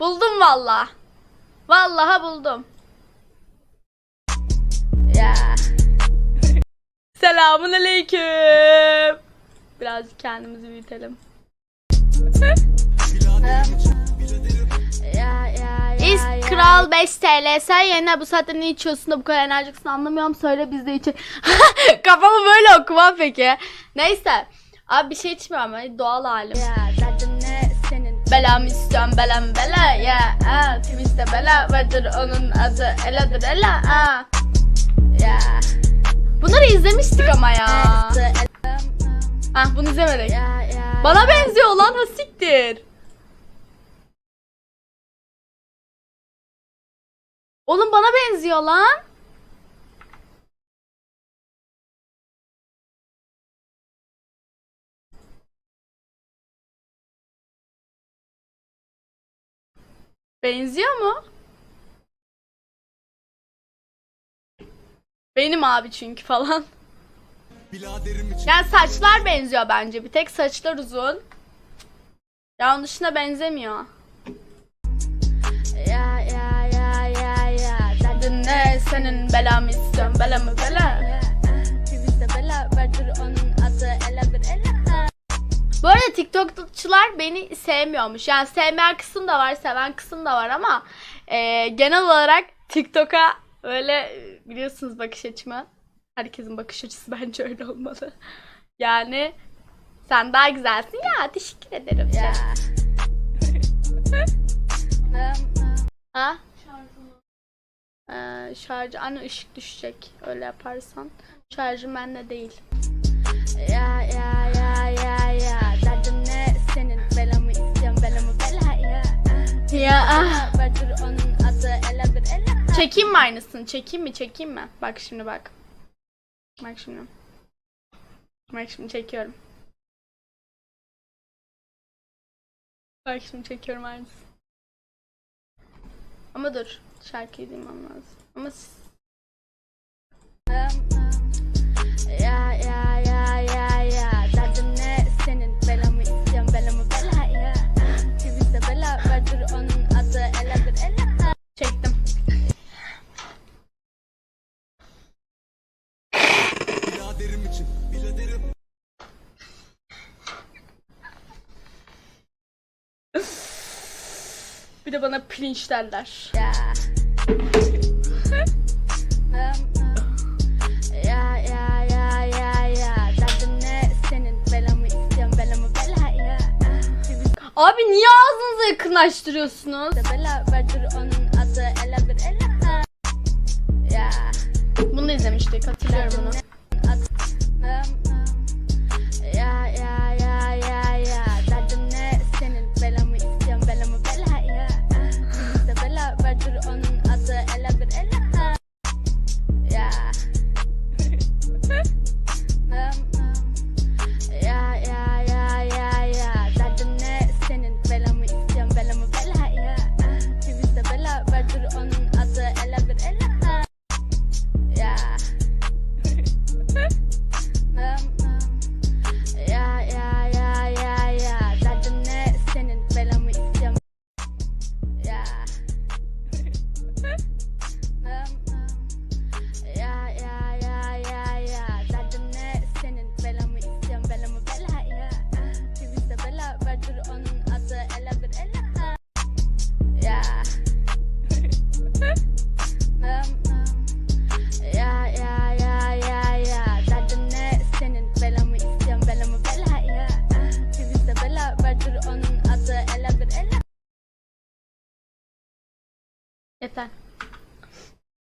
Buldum valla. Vallaha buldum. Ya. Selamun aleyküm. Birazcık kendimizi büyütelim. ya, ya, ya, İz Kral 5 TL. Sen yerine bu saatte ne içiyorsun da bu kadar enerjiksin anlamıyorum. Söyle biz de içelim. Kafamı böyle okumam peki. Neyse. Abi bir şey içmiyorum. ama Doğal halim. Ya? Belam istiyorum belam bela ya. Ha, Twitch'te bela vardır onun adı Ela'dır Ela. Ha. Ya. Bunları izlemiştik ama ya. Ah bunu izlemedik. Bana benziyor lan ha siktir. Oğlum bana benziyor lan. Benziyor mu? Benim abi çünkü falan. Yani saçlar benziyor bence. Bir tek saçlar uzun. Ya onun dışında benzemiyor. Ya ya ya ya ya Derdin ne senin belamı istiyorum belamı bela Bizde bela vardır onun Bu arada TikTokçular beni sevmiyormuş. Yani sevmeyen kısım da var, seven kısım da var ama e, genel olarak TikTok'a böyle biliyorsunuz bakış açımı. Herkesin bakış açısı bence öyle olmalı. Yani sen daha güzelsin ya teşekkür ederim. Ya. ha? Ee, şarjı anne ışık düşecek öyle yaparsan. Şarjım bende değil. Ya ya ah. Vardır onun adı Ela'dır Ela. Çekeyim mi aynısını? Çekeyim mi? Çekeyim mi? Bak şimdi bak. Bak şimdi. Bak şimdi çekiyorum. Bak şimdi çekiyorum aynısını. Ama dur. Şarkıyı duymam lazım. Ama de bana pirinç derler. Ya. ya ya ya ya ya. Derdin ne? Senin belamı istiyorum belamı bela ya. Abi niye ağzınızı yakınlaştırıyorsunuz? Bela vardır onun adı Ela'dır Ela Ya. Bunu da izlemiştik hatırlıyorum bunu vardır